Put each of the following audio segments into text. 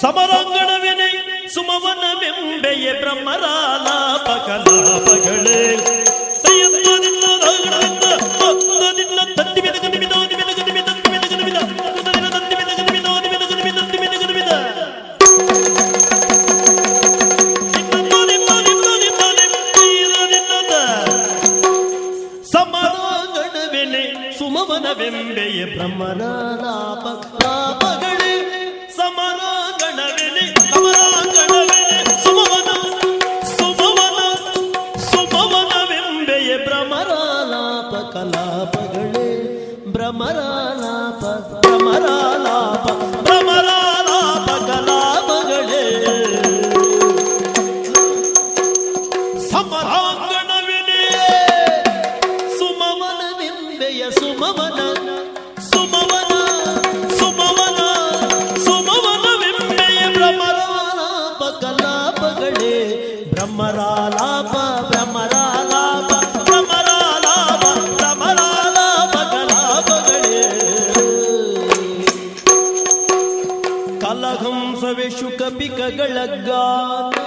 ಸಮರಾಂಗಣವೆನೆ ಸುಮವನ ಬೆಂಬೆಯ ಬ್ರಹ್ಮರಾಲಾಪ ಕಲಾಪಗಳೇ ಬಸವೇಶು ಕಪಿಕಗಳ ಗಾನ.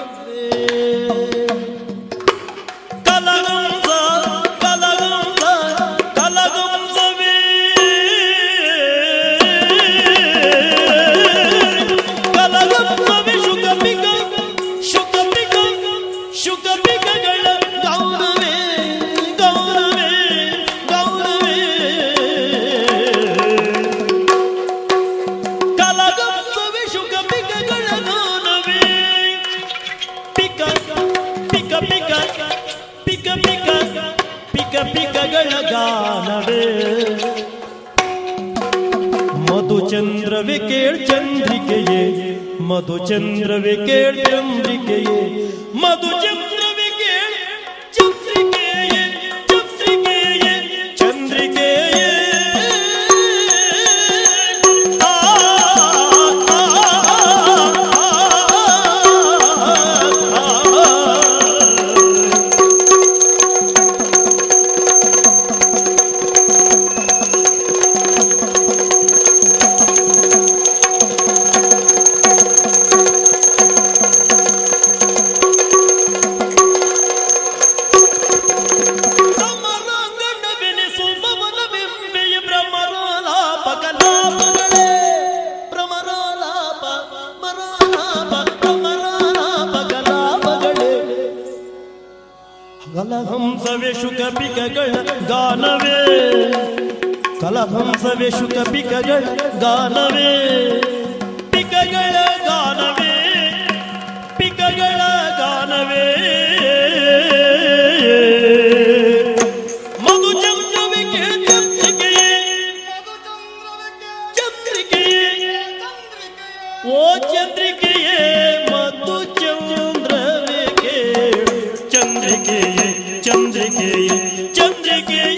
மதுச்சந்திரவே கேள் சந்திரிகையே மதுச்சந்திரவே கேள் சந்திரிகையே மது Chouka pika gueule, gana me. Kala, comme vous pika gueule, gana me. चंद्र के चंद्र के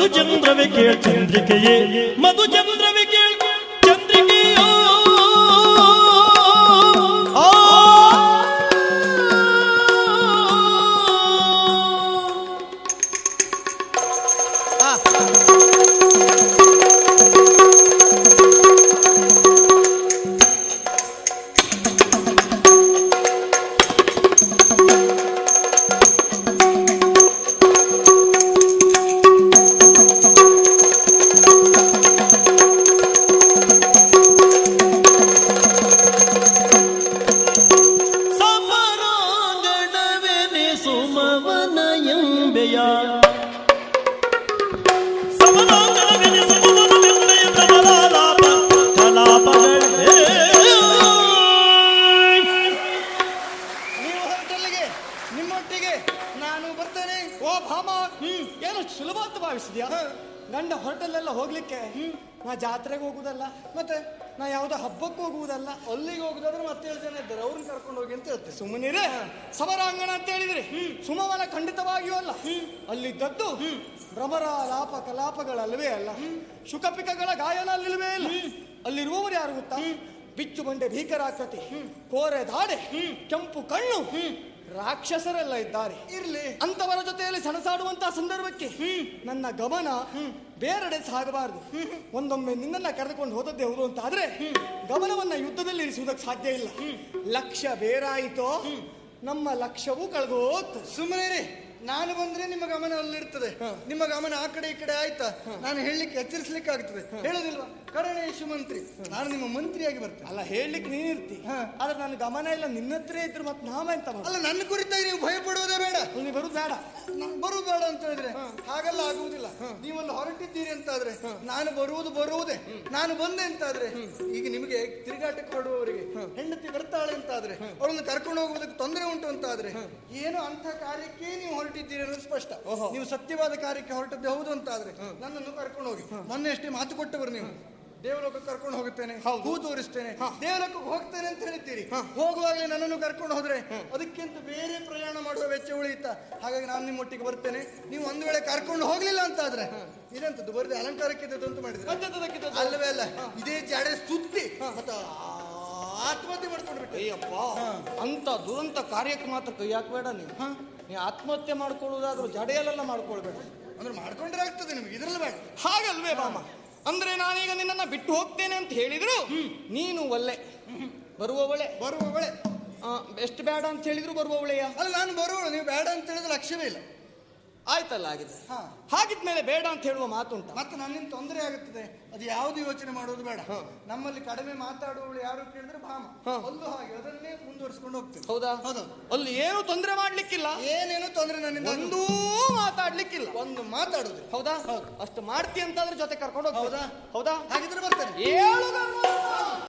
मधुचंद्र विकेल चंद्रिके मधुचंद्र विकेल ನಾನು ಬರ್ತೇನೆ. ಓ ಭಾಮ ಏನು ಸುಲಭ ಅಂತ ಭಾವಿಸಿದ್ಯಾ? ಗಂಡ ಹೊರಟಲ್ಲೆಲ್ಲ ಹೋಗ್ಲಿಕ್ಕೆ ನಾ ಜಾತ್ರೆಗೆ ಹೋಗುದಲ್ಲ. ಮತ್ತೆ ನಾ ಯಾವುದೋ ಹಬ್ಬಕ್ಕೆ ಹೋಗುವುದಲ್ಲ ಅಲ್ಲಿಗೆ ಹೋಗುದಾದ್ರೆ ಮತ್ತೆ ಏಳು ಜನ ಇದ್ದಾರೆ ಅವ್ರನ್ನ ಕರ್ಕೊಂಡು ಹೋಗಿ ಅಂತ ಹೇಳ್ತೇನೆ. ಸುಮ್ಮನಿರೇ ಸಮರಾಂಗಣ ಅಂತ ಹೇಳಿದ್ರಿ. ಸುಮವನ ಖಂಡಿತವಾಗಿಯೂ ಅಲ್ಲ. ಅಲ್ಲಿದ್ದದ್ದು ಭ್ರಮರ ಲಾಪ ಕಲಾಪಗಳಲ್ವೇ ಅಲ್ಲ. ಶುಕಪಿಕಗಳ ಗಾಯನ ಅಲ್ಲಿಲ್ವೇ ಇಲ್ಲ ಅಲ್ಲಿರುವವರು ಯಾರು ಗೊತ್ತಾ? ಬಿಚ್ಚು ಬಂಡೆ ಭೀಕರಾಕೃತಿ ಕೋರೆ ದಾಡೆ ಕೆಂಪು ಕಣ್ಣು ರಾಕ್ಷಸರೆಲ್ಲ ಇದ್ದಾರೆ. ಇರ್ಲಿ. ಅಂತವರ ಜೊತೆಯಲ್ಲಿ ಸಣಸಾಡುವಂತಹ ಸಂದರ್ಭಕ್ಕೆ ನನ್ನ ಗಮನ ಬೇರೆಡೆ ಸಾಗಬಾರದು. ಒಂದೊಮ್ಮೆ ನಿನ್ನನ್ನ ಕರೆದುಕೊಂಡು ಹೋದದ್ದೇ ಹೌದು ಅಂತ ಆದ್ರೆ ಗಮನವನ್ನ ಯುದ್ಧದಲ್ಲಿ ಇರಿಸುವುದಕ್ಕೆ ಸಾಧ್ಯ ಇಲ್ಲ. ಲಕ್ಷ್ಯ ಬೇರಾಯಿತೋ ನಮ್ಮ ಲಕ್ಷ್ಯವೂ ಕಳೆದು ಸುಮ್ಮನೆ. ನಾನು ಬಂದ್ರೆ ನಿಮ್ಮ ಗಮನ ಅಲ್ಲಿರ್ತದೆ. ನಿಮ್ಮ ಗಮನ ಆ ಕಡೆ ಈ ಕಡೆ ಆಯ್ತಾ? ನಾನು ಹೇಳಲಿಕ್ಕೆ ಎಚ್ಚರಿಸ್ಲಿಕ್ಕೆ ಆಗ್ತದೆ ಹೇಳೋದಿಲ್ವಾ? ಕರಣೇಶು ಮಂತ್ರಿ. ನಾನು ನಿಮ್ಮ ಮಂತ್ರಿಯಾಗಿ ಬರ್ತೇನೆ. ಅಲ್ಲ ಹೇಳಲಿಕ್ಕೆ ನೀನಿರ್ತಿ ಆದ್ರೆ ನನ್ನ ಗಮನ ಇಲ್ಲ ನಿನ್ನ ಹತ್ರ ಇದ್ರೆ ಮತ್ತೆ ನಾಮ ಎಂತ ಅಲ್ಲ ನನ್ನ ಕುರಿತಾಗಿ ನೀವು ಭಯ ಪಡುವುದೇ ಬೇಡ. ನೀವು ಬರುದು ಬೇಡ. ನಾನು ಬರುದು ಬೇಡ ಅಂತ ಹೇಳಿದ್ರೆ ಹಾಗೆಲ್ಲ ಆಗುವುದಿಲ್ಲ. ನೀವಲ್ಲಿ ಹೊರಟಿದ್ದೀರಿ ಅಂತಾದ್ರೆ ನಾನು ಬರುವುದು ಬರುವುದೇ. ನಾನು ಬಂದೆ ಅಂತಾದ್ರೆ ಈಗ ನಿಮಗೆ ತಿರುಗಾಟಕ್ಕೆ ಹೊರಡುವವರಿಗೆ ಹೆಂಡತಿ ಬರ್ತಾಳೆ ಅಂತಾದ್ರೆ ಅವಳನ್ನು ಕರ್ಕೊಂಡು ಹೋಗುವುದಕ್ಕೆ ತೊಂದರೆ ಉಂಟು ಅಂತಾದ್ರೆ ಏನು ಅಂತ ಕಾರ್ಯಕ್ಕೆ ನೀವು ಹೊರಟಿದ್ದೀರಿ ಅನ್ನೋದು ಸ್ಪಷ್ಟ. ನೀವು ಸತ್ಯವಾದ ಕಾರ್ಯಕ್ಕೆ ಹೊರಟದ್ದು ಹೌದು ಅಂತಾದ್ರೆ ನನ್ನನ್ನು ಕರ್ಕೊಂಡು ಹೋಗಿ. ಮೊನ್ನೆ ಅಷ್ಟೇ ಮಾತು ಕೊಟ್ಟವರು ನೀವು. ದೇವಲೋಕಕ್ಕೆ ಕರ್ಕೊಂಡು ಹೋಗುತ್ತೇನೆ ಹೂ ತೋರಿಸ್ತೇನೆ ದೇವಲೋಕಕ್ಕೆ ಹೋಗ್ತೇನೆ ಅಂತ ಹೇಳಿದ್ದೀರಿ. ಹೋಗುವಾಗಲೇ ನನ್ನನ್ನು ಕರ್ಕೊಂಡು ಹೋದ್ರೆ ಅದಕ್ಕಿಂತ ಬೇರೆ ಪ್ರಯಾಣ ಮಾಡುವ ವೆಚ್ಚ ಉಳಿಯುತ್ತ? ಹಾಗಾಗಿ ನಾನು ನಿಮ್ಮೊಟ್ಟಿಗೆ ಬರ್ತೇನೆ. ನೀವು ಒಂದು ವೇಳೆ ಕರ್ಕೊಂಡು ಹೋಗ್ಲಿಲ್ಲ ಅಂತ ಆದ್ರೆ ಇದೆಂತದ್ದು ಬರದೆ ಅಲಂಕಾರಕ್ಕೆ ಅಂತ ಮಾಡಿದ್ರೆ. ಅಲ್ಲವೇ ಅಲ್ಲ ಇದೇ ಜಾಡೆ ಸುತ್ತಿ ಮತ್ತ ಆತ್ಮಹತ್ಯೆ ಮಾಡ್ಕೊಂಡು ಬಿಟ್ಟೆ ಅಯ್ಯಪ್ಪ ಅಂತ ದುರಂತ ಕಾರ್ಯಕ್ಕೆ ಮಾತ್ರ ಕೈ ಹಾಕ್ಬೇಡ ಹಾಂ. ನೀ ಆತ್ಮಹತ್ಯೆ ಮಾಡ್ಕೊಳ್ಳೋದಾದ್ರೂ ಜಡೆಯಲ್ಲೆಲ್ಲ ಮಾಡ್ಕೊಳ್ಬೇಡ. ಅಂದ್ರೆ ಮಾಡ್ಕೊಂಡ್ರೆ ಆಗ್ತದೆ ನಿಮಗೆ ಇದ್ರಲ್ಲಿ ಬೇಡ. ಹಾಗಲ್ವೇ ಬಾಮ ಅಂದ್ರೆ ನಾನೀಗ ನಿನ್ನನ್ನ ಬಿಟ್ಟು ಹೋಗ್ತೇನೆ ಅಂತ ಹೇಳಿದ್ರು? ನೀನು ಒಳ್ಳೆ. ಬರುವವಳೆ ಬರುವವಳೆ ಎಷ್ಟು ಬೇಡ ಅಂತ ಹೇಳಿದ್ರು ಬರುವವಳೆಯ ಅಲ್ಲ ನಾನು ಬರುವಳು ನೀವು ಬೇಡ ಅಂತ ಹೇಳಿದ್ರೆ ಲಕ್ಷ್ಯವೇ ಇಲ್ಲ. ಆಯ್ತಲ್ಲ ಆಗಿದೆ ಹಾ. ಹಾಗಿದ್ಮೇಲೆ ಬೇಡ ಅಂತ ಹೇಳುವ ಮಾತುಂಟ? ಮತ್ತೆ ನನ್ನಿಂದ ತೊಂದರೆ ಆಗುತ್ತದೆ. ಅದು ಯಾವ್ದು ಯೋಚನೆ ಮಾಡೋದು ಬೇಡ. ನಮ್ಮಲ್ಲಿ ಕಡಿಮೆ ಮಾತಾಡುವವಳು ಯಾರು ಕೇಳಿದ್ರೆ ಭಾಮ. ಒಂದು ಹಾಗೆ ಅದನ್ನೇ ಮುಂದುವರಿಸಿಕೊಂಡು ಹೋಗ್ತೇವೆ ಹೌದಾ? ಹೌದು. ಅಲ್ಲಿ ಏನು ತೊಂದರೆ ಮಾಡ್ಲಿಕ್ಕಿಲ್ಲ? ಏನೇನು ತೊಂದರೆ ನನ್ನಿಂದ ಒಂದೂ ಮಾತಾಡ್ಲಿಕ್ಕಿಲ್ಲ. ಒಂದು ಮಾತಾಡುದು ಹೌದಾ? ಅಷ್ಟು ಮಾಡ್ತಿ ಅಂತಾದ್ರೆ ಜೊತೆ ಕರ್ಕೊಂಡು ಹೋಗ್ತಾ ಹೌದಾ? ಹೌದಾ? ಹಾಗಿದ್ರೆ ಬರ್ತೇನೆ. ಗಂಡು